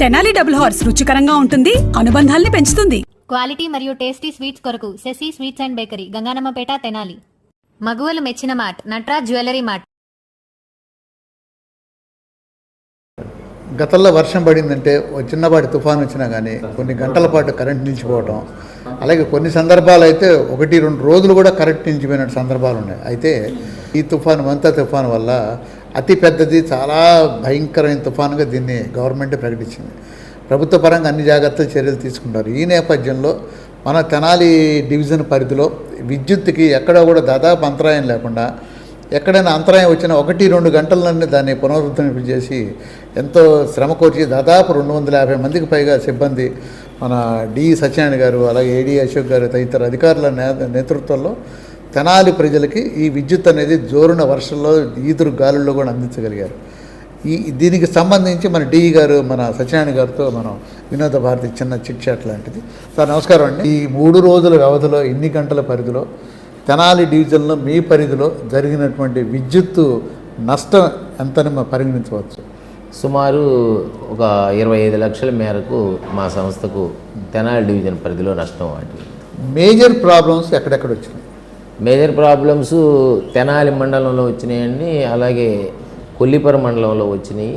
Tenali double horse రుచికరంగా ఉంటుంది అనుబంధాల్ని పెంచుతుంది. క్వాలిటీ మరియు టేస్టీ స్వీట్స్ కొరకు Sashi sweets and bakery Gangammapeta Tenali. మగువలు మెచ్చిన మార్ట్ నట్రాజ్ జ్యువెలరీ మార్ట్ గతంలో వర్షం పడిందంటే ఓ చిన్నపాటి తుఫాన్ వచ్చినా కానీ కొన్ని గంటల పాటు కరెంట్ నిలిచిపోవటం అలాగే కొన్ని సందర్భాలు అయితే ఒకటి రెండు రోజులు కూడా కరెంట్ నిలిచిపోయిన సందర్భాలు ఉన్నాయి. అయితే ఈ తుఫాను మంతా తుఫాను వల్ల అతి పెద్దది చాలా భయంకరమైన తుఫానుగా దీన్ని గవర్నమెంట్ ప్రకటించింది. ప్రభుత్వ పరంగా అన్ని జాగ్రత్తలు చర్యలు తీసుకుంటారు. ఈ నేపథ్యంలో మన తెనాలి డివిజన్ పరిధిలో విద్యుత్కి ఎక్కడ కూడా దాదాపు అంతరాయం లేకుండా ఎక్కడైనా అంతరాయం వచ్చినా ఒకటి రెండు గంటలన్నీ దాన్ని పునరుద్ధరింపు చేసి ఎంతో శ్రమ కోర్చి దాదాపు రెండు వందల యాభై మందికి పైగా సిబ్బంది మన డి. సత్యనారాయణ గారు అలాగే ఏడి అశోక్ గారు తదితర అధికారుల నే- నేతృత్వంలో తెనాలి ప్రజలకి ఈ విద్యుత్ అనేది జోరున వర్షంలో ఈదురు గాలుల్లో కూడా అందించగలిగారు. ఈ దీనికి సంబంధించి మన డి గారు మన సత్యనారాయణ గారితో మనం వినోద భారతి చిన్న చిట్ చాట్ లాంటిది. సార్ నమస్కారం అండి. ఈ మూడు రోజుల వ్యవధిలో ఎన్ని గంటల పరిధిలో తెనాలి డివిజన్లో మీ పరిధిలో జరిగినటువంటి విద్యుత్తు నష్టం ఎంతని మనం పరిగణించవచ్చు? సుమారు ఒక ఇరవై ఐదు లక్షల మేరకు మా సంస్థకు తెనాలి డివిజన్ పరిధిలో నష్టం వాటింది మేజర్ ప్రాబ్లమ్స్ ఎక్కడెక్కడ వచ్చినాయి? మేజర్ ప్రాబ్లమ్స్ తెనాలి మండలంలో వచ్చినాయండి అలాగే కొల్లిపర మండలంలో వచ్చినాయి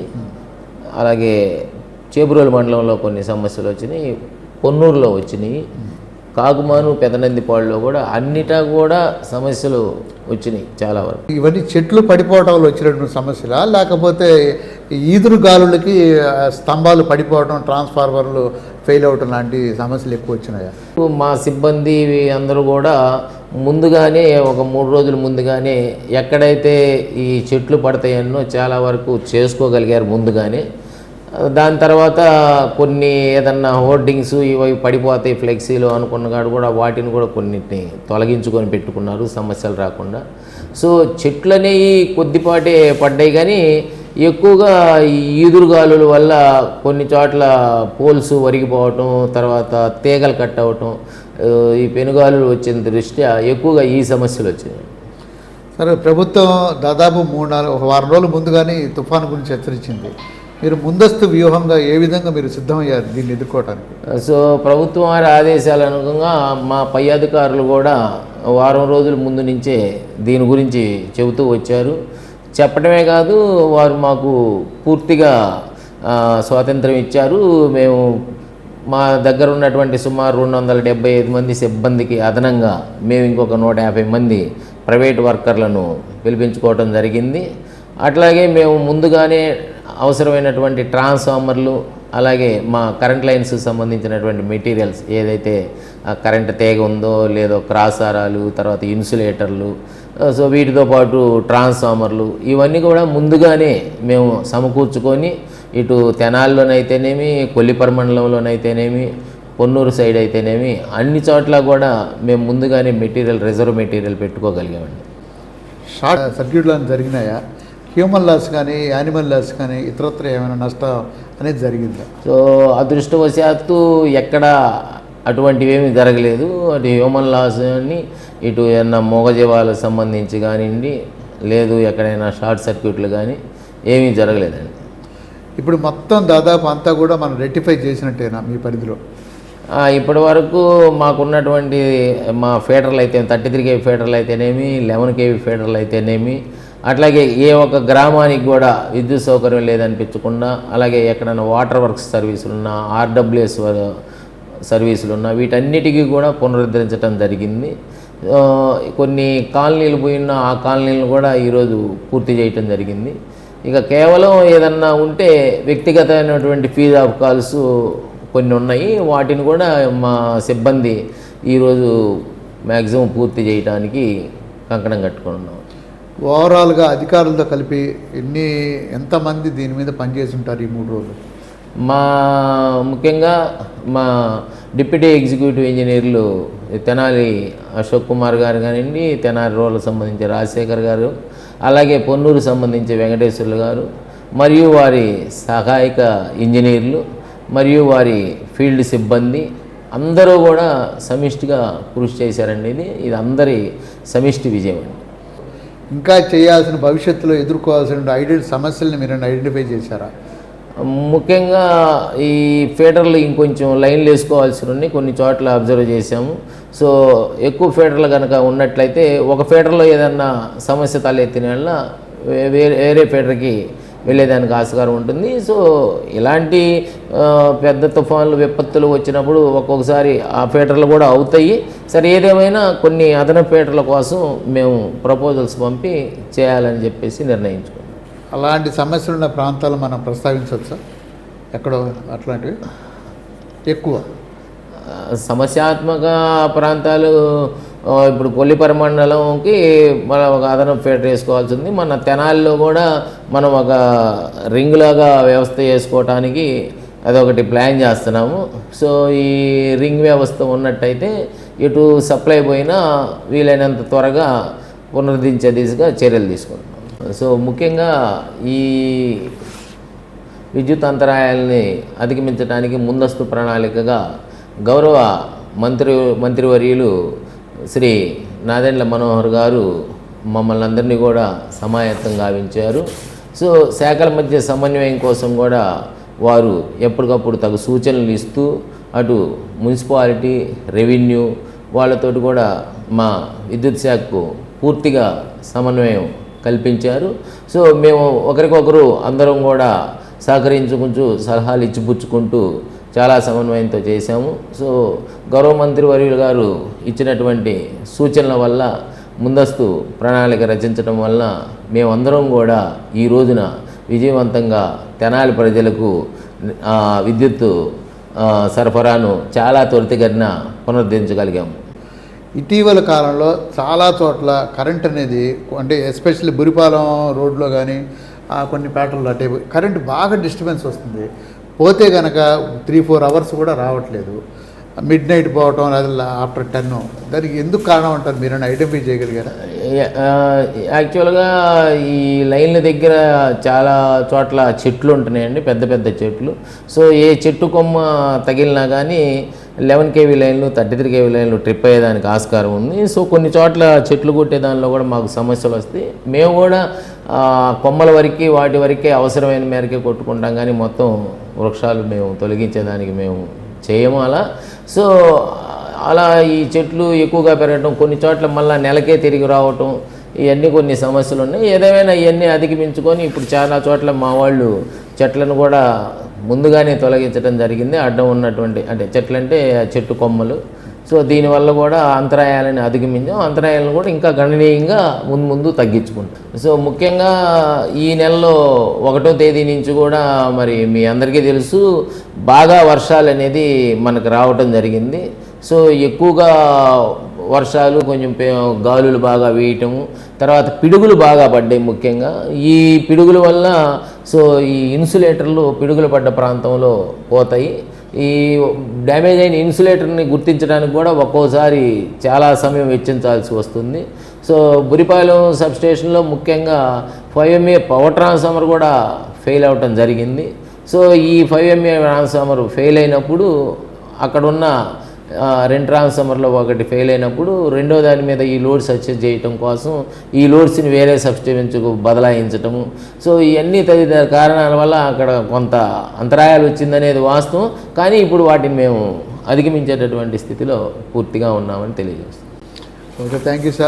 అలాగే చేబురోలు మండలంలో కొన్ని సమస్యలు వచ్చినాయి పొన్నూరులో వచ్చినాయి కాకుమాను పెదనందిపాడులో కూడా అన్నిటా కూడా సమస్యలు వచ్చినాయి చాలా వరకు. ఇవన్నీ చెట్లు పడిపోవటం వల్ల వచ్చినటువంటి సమస్యలా? లేకపోతే ఈదురు గాలులకి స్తంభాలు పడిపోవడం ట్రాన్స్ఫార్మర్లు ఫెయిల్ అవటం లాంటి సమస్యలు ఎక్కువ వచ్చినాయా? మా సిబ్బంది అందరూ కూడా ముందుగానే ఒక మూడు రోజుల ముందుగానే ఎక్కడైతే ఈ చెట్లు పడతాయన్నో చాలా వరకు చేసుకోగలిగారు ముందుగానే. దాని తర్వాత కొన్ని ఏదన్నా హోర్డింగ్స్ ఇవి పడిపోతాయి ఫ్లెక్సీలు అనుకున్న కాడు కూడా వాటిని కూడా కొన్నిటిని తొలగించుకొని పెట్టుకున్నారు సమస్యలు రాకుండా. సో చెట్లు అనేవి కొద్దిపాటే పడ్డాయి కానీ ఎక్కువగా ఈ ఈదురుగాలుల వల్ల కొన్ని చోట్ల పోల్స్ వరిగిపోవటం తర్వాత తీగలు కట్ అవ్వటం ఆ, ఈ పెనుగాలులు వచ్చిన దృష్ట్యా ఎక్కువగా ఈ సమస్యలు వచ్చినాయి. సరే ప్రభుత్వం దాదాపు మూడు నాలుగు ఒక వారం రోజుల ముందుగానే తుఫాను గురించి హెచ్చరించింది. మీరు ముందస్తు వ్యూహంగా ఏ విధంగా మీరు సిద్ధమయ్యారు దీన్ని ఎదుర్కోవడానికి సో ప్రభుత్వం వారి ఆదేశాల అనుగుణంగా మా పై అధికారులు కూడా వారం రోజుల ముందు నుంచే దీని గురించి చెబుతూ వచ్చారు. చెప్పడమే కాదు వారు మాకు పూర్తిగా స్వాతంత్రం ఇచ్చారు. మేము మా దగ్గర ఉన్నటువంటి సుమారు రెండు వందల డెబ్బై ఐదు మంది సిబ్బందికి అదనంగా మేము ఇంకొక నూట యాభై మంది ప్రైవేట్ వర్కర్లను పిలిపించుకోవడం జరిగింది. అట్లాగే మేము ముందుగానే అవసరమైనటువంటి ట్రాన్స్ఫార్మర్లు అలాగే మా కరెంట్ లైన్స్ సంబంధించినటువంటి మెటీరియల్స్ ఏదైతే ఆ కరెంట్ తీగ ఉందో లేదో క్రాసారాలు తర్వాత ఇన్సులేటర్లు సో వీటితో పాటు ట్రాన్స్ఫార్మర్లు ఇవన్నీ కూడా ముందుగానే మేము సమకూర్చుకొని ఇటు తెనాల్లోనైతేనేమి కొల్లిపర మండలంలోనైతేనేమి పొన్నూరు సైడ్ అయితేనేమి అన్ని చోట్ల కూడా మేము ముందుగానే మెటీరియల్ రిజర్వ్ మెటీరియల్ పెట్టుకోగలిగామండి. షార్ట్ సర్క్యూట్లో జరిగినాయా? హ్యూమన్ లాస్ కానీ యానిమల్ లాస్ కానీ ఇతరత్ర ఏమైనా నష్టం అనేది జరిగిందా? సో అదృష్టవశాత్తు ఎక్కడ అటువంటివి ఏమీ జరగలేదు. అటు హ్యూమన్ లాస్ అని ఇటు ఏమన్నా మూగజీవాలకు సంబంధించి కానివ్వండి లేదు ఎక్కడైనా షార్ట్ సర్క్యూట్లు కానీ ఏమీ జరగలేదండి. ఇప్పుడు మొత్తం దాదాపు అంతా కూడా మనం రెక్టిఫై చేసినట్టేనా మీ పరిధిలో? ఇప్పటి వరకు మాకున్నటువంటి మా ఫీడర్లు అయితే థర్టీ త్రీ కేవీ ఫీడర్లు అయితేనేమి లెవెన్ కేవీ ఫీడర్లు అయితేనేమి అట్లాగే ఏ ఒక్క గ్రామానికి కూడా విద్యుత్ సౌకర్యం లేదనిపించకుండా అలాగే ఎక్కడైనా వాటర్ వర్క్స్ సర్వీసులు ఉన్నా ఆర్డబ్ల్యూఎస్ సర్వీసులు ఉన్నా వీటన్నిటికీ కూడా పునరుద్ధరించడం జరిగింది. కొన్ని కాలనీలు పోయిన ఆ కాలనీలను కూడా ఈరోజు పూర్తి చేయటం జరిగింది. ఇక కేవలం ఏదన్నా ఉంటే వ్యక్తిగతమైనటువంటి ఫీజ్ ఆఫ్ కాల్స్ కొన్ని ఉన్నాయి. వాటిని కూడా మా సిబ్బంది ఈరోజు మ్యాక్సిమం పూర్తి చేయడానికి కంకణం కట్టుకుని ఉన్నాం. ఓవరాల్గా అధికారులతో కలిపి ఎన్ని ఎంతమంది దీని మీద పనిచేసి ఉంటారు ఈ మూడు రోజులు? మా ముఖ్యంగా మా డిప్యూటీ ఎగ్జిక్యూటివ్ ఇంజనీర్లు తెనాలి అశోక్ కుమార్ గారు కానివ్వండి తెనాలి రోడ్లకు సంబంధించి రాజశేఖర్ గారు అలాగే పొన్నూరు సంబంధించి వెంకటేశ్వర్లు గారు మరియు వారి సహాయక ఇంజనీర్లు మరియు వారి ఫీల్డ్ సిబ్బంది అందరూ కూడా సమిష్టిగా కృషి చేశారండి ఇది. ఇది అందరి సమిష్టి విజయం అండి. ఇంకా చేయాల్సిన భవిష్యత్తులో ఎదుర్కోవాల్సిన ఐడెంటి సమస్యలను మీరు ఐడెంటిఫై చేశారా? ముఖ్యంగా ఈ ఫీడర్లు ఇంకొంచెం లైన్లు వేసుకోవాల్సి ఉన్నాయి కొన్ని చోట్ల అబ్జర్వ్ చేశాము. సో ఎక్కువ ఫీడర్లు కనుక ఉన్నట్లయితే ఒక ఫీడర్లో ఏదన్నా సమస్య తలెత్తిన వల్ల వే- వేరే వేరే ఫీడర్కి వెళ్ళేదానికి ఆస్కారం ఉంటుంది. సో ఇలాంటి పెద్ద తుఫాన్లు విపత్తులు వచ్చినప్పుడు ఒక్కొక్కసారి ఆ ఫీడర్లు కూడా అవుతాయి. సరే ఏదేమైనా కొన్ని అదనపు ఫీడర్ల కోసం మేము ప్రపోజల్స్ పంపి చేయాలని చెప్పేసి నిర్ణయించుకున్నాం. అలాంటి సమస్యలు ఉన్న ప్రాంతాలు మనం ప్రస్తావించవచ్చా? ఎక్కడో అట్లాంటివి? ఎక్కువ. సమస్యాత్మక ప్రాంతాలు ఇప్పుడు కొల్లిపర మండలంకి మనం ఒక అదనపు ఫీడర్ వేసుకోవాల్సి ఉంది మన తెనాలిలో కూడా మనం ఒక రింగ్ లాగా వ్యవస్థ చేసుకోవటానికి అదొకటి ప్లాన్ చేస్తున్నాము. సో ఈ రింగ్ వ్యవస్థ ఉన్నట్టయితే ఇటు సప్లై పోయినా వీలైనంత త్వరగా పునరుద్ధరించే దిశగా చర్యలు తీసుకుంటాం సో ముఖ్యంగా ఈ విద్యుత్ అంతరాయాల్ని అధిగమించడానికి ముందస్తు ప్రణాళికగా గౌరవ మంత్రి మంత్రివర్యులు శ్రీ నాదెండ్ల మనోహర్ గారు మమ్మల్ని అందరినీ కూడా సమాయత్తం గావించారు. సో శాఖల మధ్య సమన్వయం కోసం కూడా వారు ఎప్పటికప్పుడు తగు సూచనలు ఇస్తూ అటు మున్సిపాలిటీ రెవెన్యూ వాళ్ళతోటి కూడా మా విద్యుత్ శాఖకు పూర్తిగా సమన్వయం కల్పించారు. సో మేము ఒకరికొకరు అందరం కూడా సహకరించుకుంటూ సలహాలు ఇచ్చిపుచ్చుకుంటూ చాలా సమన్వయంతో చేశాము. సో గౌరవ మంత్రి వర్యులు గారు ఇచ్చినటువంటి సూచనల వల్ల ముందస్తు ప్రణాళిక రచించడం వల్ల మేమందరం కూడా ఈ రోజున విజయవంతంగా తెనాలి ప్రజలకు విద్యుత్ సరఫరాను చాలా త్వరితగతిన పునరుద్ధరించగలిగాము. ఇటీవల కాలంలో చాలా చోట్ల కరెంట్ అనేది అంటే ఎస్పెషల్లీ బురిపాలెం రోడ్లో కానీ కొన్ని పేటల్లో అటే కరెంట్ బాగా డిస్టర్బెన్స్ వస్తుంది. పోతే కనుక త్రీ ఫోర్ అవర్స్ కూడా రావట్లేదు. మిడ్ నైట్ పోవటం లేదా ఆఫ్టర్ టెన్ దానికి ఎందుకు కారణం అంటారు? మీరు ఐడెంటిఫై చేయగలిగారా? యాక్చువల్గా ఈ లైన్ల దగ్గర చాలా చోట్ల చెట్లు ఉంటున్నాయండి పెద్ద పెద్ద చెట్లు. సో ఏ చెట్టు కొమ్మ తగిలినా కానీ లెవెన్ కేవీ లైన్లు థర్టీ త్రీ కేవీ లైన్లు ట్రిప్ అయ్యేదానికి ఆస్కారం ఉంది. సో కొన్ని చోట్ల చెట్లు కొట్టే దానిలో కూడా మాకు సమస్యలు వస్తాయి. మేము కూడా కొమ్మల వరకు వాటి వరకే అవసరమైన మేరకే కొట్టుకుంటాం కానీ మొత్తం వృక్షాలు మేము తొలగించేదానికి మేము చేయము అలా. సో అలా ఈ చెట్లు ఎక్కువగా పెరగటం కొన్ని చోట్ల మళ్ళీ నెలకే తిరిగి రావటం ఇవన్నీ కొన్ని సమస్యలు ఉన్నాయి. ఏదేమైనా ఇవన్నీ అధిగమించుకొని ఇప్పుడు చాలా చోట్ల మా వాళ్ళు చెట్లను కూడా ముందుగానే తొలగించడం జరిగింది. అడ్డం ఉన్నటువంటి అంటే చెట్లు అంటే చెట్టు కొమ్మలు. సో దీనివల్ల కూడా అంతరాయాలని అధిగమించాం. అంతరాయాలను కూడా ఇంకా గణనీయంగా ముందు ముందు తగ్గించుకుంటాం. సో ముఖ్యంగా ఈ నెలలో ఒకటో తేదీ నుంచి కూడా మరి మీ అందరికీ తెలుసు బాగా వర్షాలు అనేది మనకు రావటం జరిగింది. సో ఎక్కువగా వర్షాలు కొంచెం పే- గాలులు బాగా వేయటము తర్వాత పిడుగులు బాగా పడ్డాయి ముఖ్యంగా. ఈ పిడుగుల వల్ల సో ఈ ఇన్సులేటర్లు పిడుగులు పడ్డ ప్రాంతంలో పోతాయి. ఈ డ్యామేజ్ అయిన ఇన్సులేటర్ని గుర్తించడానికి కూడా ఒక్కోసారి చాలా సమయం వెచ్చించాల్సి వస్తుంది. సో బురిపాలెం సబ్ స్టేషన్లో ముఖ్యంగా ఫైవ్ ఎంఏ పవర్ ట్రాన్స్ఫార్మర్ కూడా ఫెయిల్ అవ్వటం జరిగింది. సో ఈ ఫైవ్ ఎంఏ ట్రాన్స్ఫార్మర్ ఫెయిల్ అయినప్పుడు అక్కడున్న రెండు ట్రాన్స్ఫార్మర్లో ఒకటి ఫెయిల్ అయినప్పుడు రెండో దాని మీద ఈ లోడ్స్ అడ్జస్ట్ చేయటం కోసం ఈ లోడ్స్ని వేరే సబ్స్టేషన్స్కు బదలాయించటము. సో ఇవన్నీ తదితర కారణాల వల్ల అక్కడ కొంత అంతరాయాలు వచ్చిందనేది వాస్తవం. కానీ ఇప్పుడు వాటిని మేము అధిగమించేటటువంటి స్థితిలో పూర్తిగా ఉన్నామని తెలియజేస్తాం ఓకే థ్యాంక్ యూ సార్.